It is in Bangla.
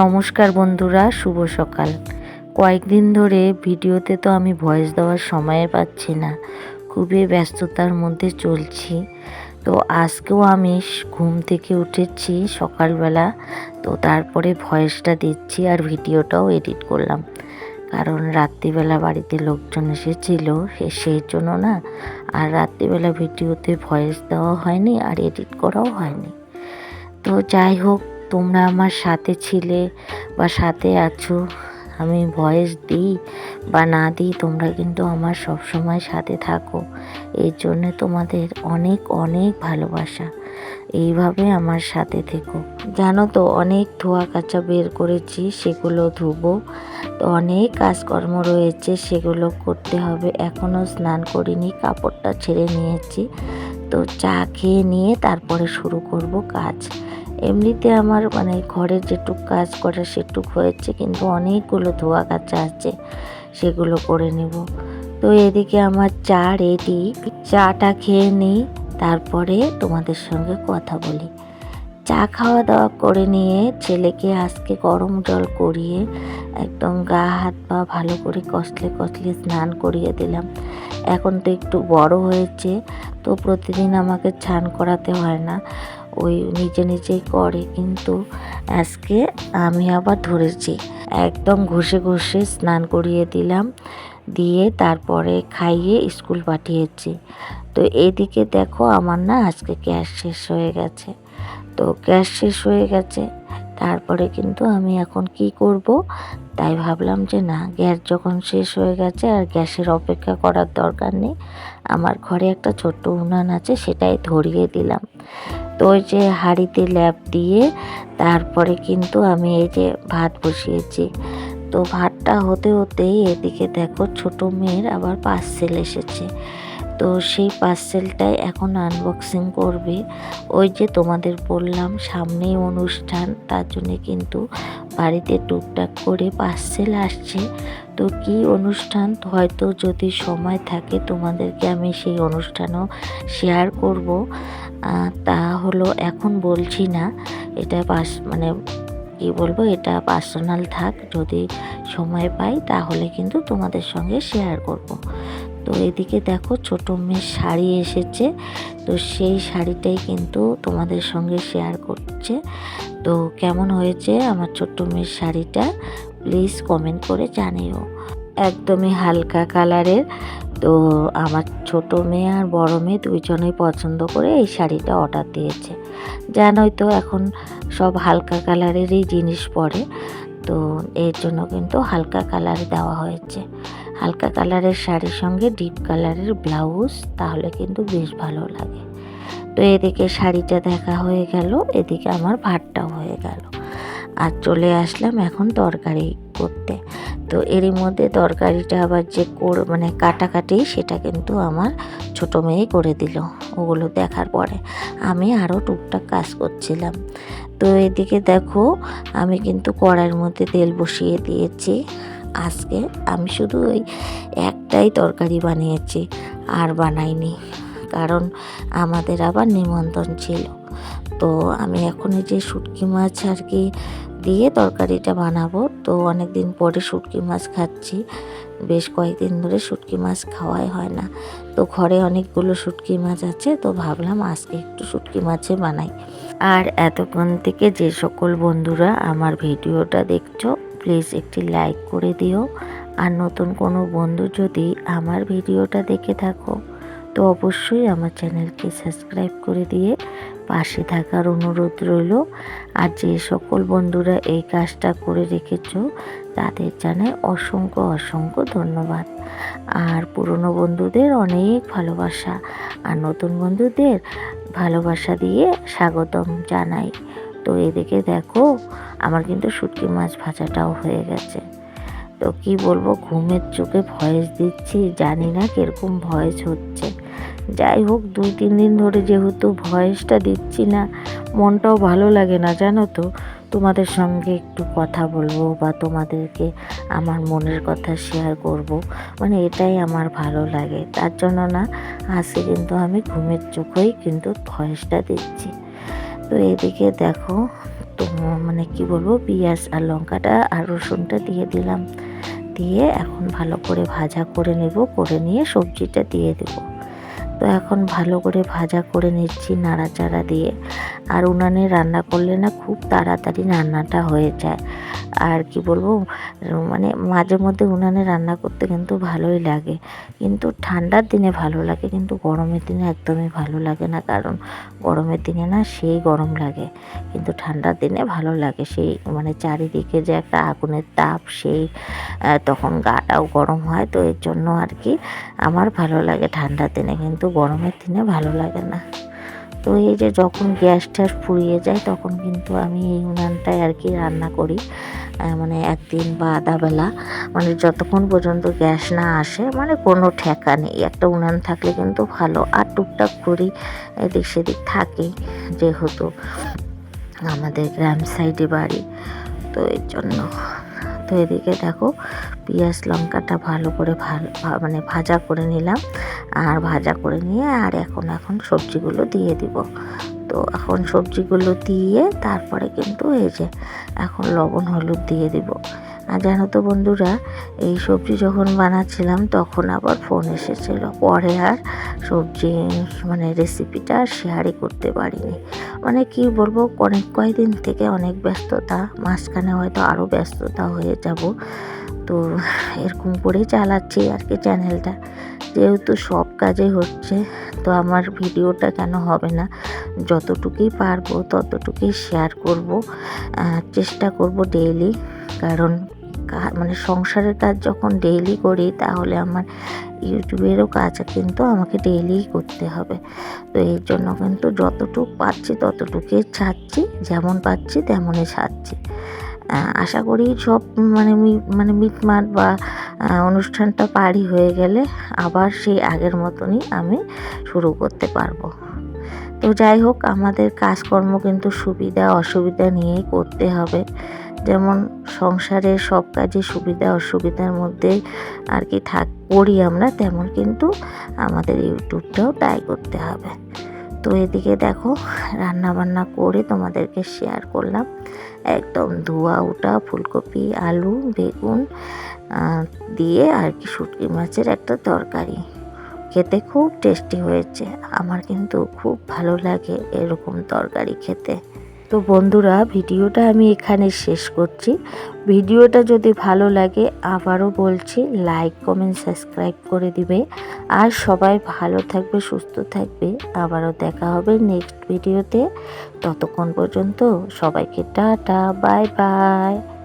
নমস্কার বন্ধুরা, শুভ সকাল। কয়েকদিন ধরে ভিডিওতে তো আমি ভয়েস দেওয়ার সময় পাচ্ছি না। খুবই ব্যস্ততার মধ্যে চলছি। তো আজকেও আমি ঘুম থেকে উঠেছি সকালবেলা। তো তারপরে ভয়েসটা দিচ্ছি আর ভিডিওটাও এডিট করলাম। কারণ রাত্রিবেলা বাড়িতে লোকজন এসেছিল সেই জন্য না আর রাত্রিবেলা ভিডিওতে ভয়েস দেওয়া হয়নি আর এডিট করাও হয়নি। তো যাই হোক তোমরা আমার সাথে ছিলে বা সাথে আছো, আমি ভয়েস দিই বা না দিই, তোমরা কিন্তু আমার সব সময় সাথে থাকো। এর জন্য তোমাদের অনেক অনেক ভালোবাসা। এইভাবে আমার সাথে থেকো। জানো তো, অনেক ধোয়া কাচা বের করেছি, সেগুলো ধুবো। তো অনেক কাজকর্ম রয়েছে, সেগুলো করতে হবে। এখনও স্নান করিনি, কাপড়টা ছেড়ে নিয়েছি। তো চা খেয়ে নিয়ে তারপরে শুরু করব কাজ। এমনিতে আমার মানে ঘরের যেটুক কাজ করা সেটুক হয়েছে, কিন্তু অনেকগুলো ধোয়া কাচা আছে, সেগুলো করে নেব। তো এদিকে আমার চা রেডি চাটা খেয়ে নিই, তারপরে তোমাদের সঙ্গে কথা বলি। চা খাওয়া দাওয়া করে নিয়ে ছেলেকে আজকে গরম জল করিয়ে একদম গা হাত পা ভালো করে কষলে কষলে স্নান করিয়ে দিলাম। এখন তো একটু বড় হয়েছে, তো প্রতিদিন আমাকে স্নান করাতে হয় না। ওই নিজে নিজেই করে, কিন্তু আজকে আমি আবার ধরেছি। একদম ঘষে ঘষে স্নান করিয়ে দিলাম, দিয়ে তারপরে খাইয়ে স্কুল পাঠিয়েছি। তো এইদিকে দেখো আমার না আজকে ক্যাশ শেষ হয়ে গেছে। তো ক্যাশ শেষ হয়ে গেছে তারপরে কিন্তু আমি এখন কি করব? তাই ভাবলাম যে না, গ্যাস যখন শেষ হয়ে গেছে আর গ্যাসের অপেক্ষা করার দরকার নেই, আমার ঘরে একটা ছোট্ট উনান আছে সেটাই ধরিয়ে দিলাম। তো ওই যে হাঁড়িতে ল্যাপ দিয়ে তারপরে কিন্তু আমি এই যে ভাত বসিয়েছি। তো ভাতটা হতে হতেই এদিকে দেখো ছোট মেয়ের আবার পার্সেল এসেছে। তো সেই পার্সেলটাই এখন আনবক্সিং করবে। ওই যে তোমাদের বললাম, সামনেই অনুষ্ঠান, তার জন্যে কিন্তু বাড়িতে টুকটাক করে পার্সেল আসছে। তো কি অনুষ্ঠান? হয়তো যদি সময় থাকে তোমাদেরকে আমি সেই অনুষ্ঠানও শেয়ার করব। তা হলো এখন বলছি না, এটা পাস মানে কি বলব, এটা পার্সোনাল থাক, যদি সময় পাই তাহলে কিন্তু তোমাদের সঙ্গে শেয়ার করব। তো এদিকে দেখো ছোট মেয়ের শাড়ি এসেছে। তো সেই শাড়িটাই কিন্তু তোমাদের সঙ্গে শেয়ার করছে। তো কেমন হয়েছে আমার ছোট্ট মেয়ের শাড়িটা? প্লিজ কমেন্ট করে জানিও। একদমই হালকা কালারের তো আমার ছোট মেয়ে আর বড় মেয়ে দুইজনেই পছন্দ করে এই শাড়িটা অর্ডার দিয়েছে। জানোই তো এখন সব হালকা কালারেরই জিনিস পরে। তো এর জন্য কিন্তু হালকা কালার দেওয়া হয়েছে। হালকা কালারের শাড়ির সঙ্গে ডিপ কালারের ব্লাউজ, তাহলে কিন্তু বেশ ভালো লাগে। তো এদিকে শাড়িটা দেখা হয়ে গেল, এদিকে আমার ভাতটাও হয়ে গেল। আর চলে আসলাম এখন তরকারি করতে। তো এরই মধ্যে তরকারিটা আবার যে কর মানে কাটাকাটি, সেটা কিন্তু আমার ছোট মেয়ে করে দিল। ওগুলো দেখার পরে আমি আরও টুকটাক কাজ করছিলাম। তো এদিকে দেখো, আমি কিন্তু কড়াইয়ের মধ্যে তেল বসিয়ে দিয়েছি। আজকে আমি শুধু ওই একটাই তরকারি বানিয়েছি, আর বানাইনি। কারণ আমাদের আবার নিমন্ত্রণ ছিল। তো আমি এখন এই যে শুটকি মাছ আর কি দিয়ে তরকারিটা বানাবো, তো অনেক দিন পরে শুটকি মাছ খাচ্ছি। বেশ কয়েকদিন ধরে শুটকি মাছ খাওয়াই হয় না। তো ঘরে অনেকগুলো শুটকি মাছ আছে, তো ভাবলাম আজকে একটু শুটকি মাছে বানাই। আর এতক্ষণ থেকে যে সকল বন্ধুরা আমার ভিডিওটা দেখছ প্লিজ একটি লাইক করে দিও। আর নতুন কোনো বন্ধু যদি আমার ভিডিওটা দেখে থাকো, তো অবশ্যই আমার চ্যানেলকে সাবস্ক্রাইব করে দিয়ে পাশে থাকার অনুরোধ রইল। আর যে সকল বন্ধুরা এই কাজটা করে রেখেছো, তাদের জানাই অসংখ্য অসংখ্য ধন্যবাদ। আর পুরনো বন্ধুদের অনেক ভালোবাসা, আর নতুন বন্ধুদের ভালোবাসা দিয়ে স্বাগতম জানাই। তো এদিকে দেখো, আমার কিন্তু শুটকি মাছ ভাজাটাও হয়ে গেছে। তো কি বলব, ঘুমের চোখে ভয়েস দিচ্ছি, জানি না কীরকম ভয়েস হচ্ছে। যাই হোক, দুই তিন দিন ধরে যেহেতু ভয়েসটা দিচ্ছি না, মনটাও ভালো লাগে না, জানো তো। তোমাদের সঙ্গে একটু কথা বলব বা তোমাদেরকে আমার মনের কথা শেয়ার করব মানে এটাই আমার ভালো লাগে। তার জন্য না, আজকে কিন্তু আমি ঘুমের চোখেই কিন্তু ভয়েসটা দিচ্ছি। তো এদিকে দেখো, তো মানে কি বলব, পেঁয়াজ আর লঙ্কাটা আর রসুনটা দিয়ে দিলাম। দিয়ে এখন ভালো করে ভাজা করে নেব, করে নিয়ে সবজিটা দিয়ে দেব। তো এখন ভালো করে ভাজা করে নিচ্ছি নাড়াচাড়া দিয়ে। আর উনানে রান্না করলে না খুব তাড়াতাড়ি রান্নাটা হয়ে যায়। আর কি বলব মানে মাঝে মধ্যে উনানে রান্না করতে কিন্তু ভালোই লাগে। কিন্তু ঠান্ডার দিনে ভালো লাগে, কিন্তু গরমের দিনে একদমই ভালো লাগে না। কারণ গরমের দিনে না সেই গরম লাগে। কিন্তু ঠান্ডার দিনে ভালো লাগে সেই মানে চারিদিকে যে একটা আগুনের তাপ, সেই তখন গাটাও গরম হয়। তো এর জন্য আর কি আমার ভালো লাগে ঠান্ডার দিনে, কিন্তু গরমের দিনে ভালো লাগে না। তো এই যে যখন গ্যাস ট্যাস ফুরিয়ে যায়, তখন কিন্তু আমি এই উনানটায় আর কি রান্না করি। মানে একদিন বা আধাবেলা মানে যতক্ষণ পর্যন্ত গ্যাস না আসে মানে কোনো ঠেকা নেই। একটা উনান থাকলে কিন্তু ভালো। আর টুকটাক করি এদিক সেদিক থাকে, যেহেতু আমাদের গ্রাম সাইডে বাড়ি। তো এর জন্য। তো এদিকে দেখো, পেঁয়াজ লঙ্কাটা ভালো করে ভালো মানে ভাজা করে নিলাম। আর ভাজা করে নিয়ে আর এখন এখন সবজিগুলো দিয়ে দিব। তো এখন সবজিগুলো দিয়ে তারপরে কিন্তু এই যে এখন লবণ, হলুদ দিয়ে দিব। আর জানো তো বন্ধুরা, এই সবজি যখন বানাচ্ছিলাম তখন আবার ফোন এসেছিল। পরে আর সবজি মানে রেসিপিটা শেয়ারই করতে পারিনি। মানে কি বলব, অনেক কয়েকদিন থেকে অনেক ব্যস্ততা, মাঝখানে হয়তো আরও ব্যস্ততা হয়ে যাব। তো এরকম করেই চালাচ্ছি আর কি চ্যানেলটা যেহেতু সব কাজে হচ্ছে, তো আমার ভিডিওটা কেন হবে না? যতটুকুই পারব, ততটুকুই শেয়ার করব চেষ্টা করব ডেইলি কারণ মানে সংসারের কাজ যখন ডেইলি করি, তাহলে আমার ইউটিউবেরও কাজ কিন্তু আমাকে ডেইলিই করতে হবে। তো এর জন্য কিন্তু যতটুকু পাচ্ছি, ততটুকুই ছাড়ছি, যেমন পাচ্ছি তেমনই ছাড়ছি। আশা করি সব মানে মানে মিটমাট বা অনুষ্ঠানটা পারি হয়ে গেলে আবার সেই আগের মতনই আমি শুরু করতে পারব। তো যাই হোক, আমাদের কাজকর্ম কিন্তু সুবিধা, অসুবিধা নিয়েই করতে হবে। যেমন সংসারের সব কাজে সুবিধা, অসুবিধার মধ্যে আর কি থাক করি আমরা, তেমন কিন্তু আমাদের ইউটিউবটাও তাই করতে হবে। তো এদিকে দেখো রান্না বান্না করে তোমাদেরকে শেয়ার করলাম। একদম ধোয়া, ওটা, ফুলকপি, আলু, বেগুন দিয়ে আর কি শুটকি মাছের একটা তরকারি। খেতে খুব টেস্টি হয়েছে। আমার কিন্তু খুব ভালো লাগে এরকম তরকারি খেতে। তো বন্ধুরা, ভিডিওটা আমি এখানে শেষ করছি। ভিডিওটা যদি ভালো লাগে, আবারও বলছি, লাইক, কমেন্ট, সাবস্ক্রাইব করে দিবে। আর সবাই ভালো থাকবে, সুস্থ থাকবে। আবারও দেখা হবে নেক্সট ভিডিওতে। ততক্ষণ পর্যন্ত সবাইকে টাটা, বাই বাই।